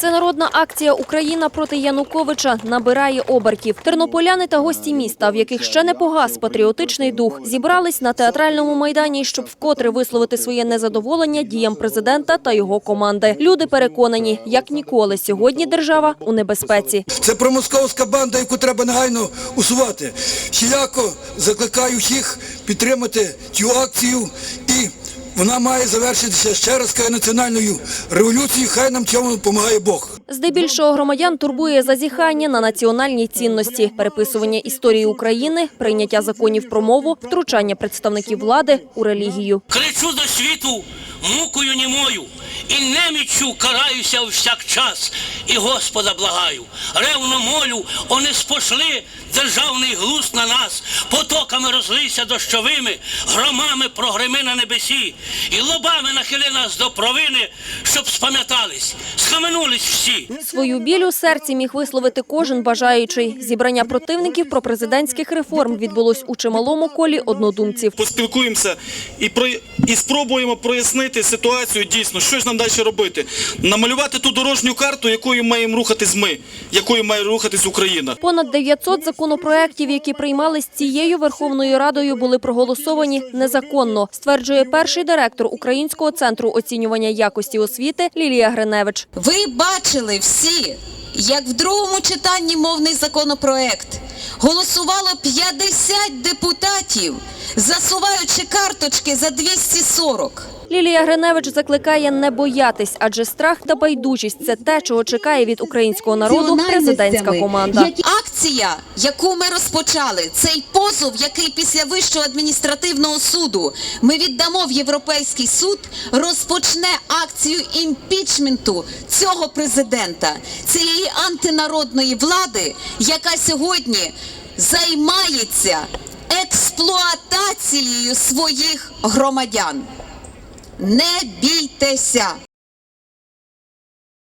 Всенародна акція Україна проти Януковича набирає обертів. Тернополяни та гості міста, в яких ще не погас патріотичний дух, зібрались на театральному майдані, щоб вкотре висловити своє незадоволення діям президента та його команди. Люди переконані, як ніколи сьогодні держава у небезпеці. Це промосковська банда, яку треба негайно усувати. Всіляко закликаю всіх підтримати цю акцію і вона має завершитися ще раз кажу, національною революцією. Хай нам цьому допомагає Бог. Здебільшого громадян турбує зазіхання на національні цінності, переписування історії України, прийняття законів про мову, втручання представників влади у релігію. Кричу до світу мукою німою, і неміччю караюся всякчас, і Господа благаю. Ревно молю, о не спошли державний глузд на нас, потоками розлися дощовими, громами прогрими на небесі, і лобами нахили нас до провини, щоб спам'ятались, схаменулись всі. Свою біль у серці міг висловити кожен бажаючий. Зібрання противників пропрезидентських реформ відбулось у чималому колі однодумців. поспілкуємося і про і спробуємо прояснити ситуацію дійсно, що ж нам далі робити. Намалювати ту дорожню карту, якою маємо рухатись ми, якою має рухатись Україна. Понад 900 законопроєктів, які приймались цією Верховною Радою, були проголосовані незаконно, стверджує перший директор Українського центру оцінювання якості освіти Лілія Гриневич. Ви бачили всі, як в другому читанні мовний законопроект голосувало 50 депутатів, засуваючи карточки за 240. Лілія Гриневич закликає не боятись, адже страх та байдужість це те, чого чекає від українського народу президентська команда. Акція, яку ми розпочали, цей позов, який після Вищого адміністративного суду ми віддамо в Європейський суд, розпочне акцію імпічменту цього президента, цієї антинародної влади, яка сьогодні займається експлуатацією своїх громадян. Не бійтеся.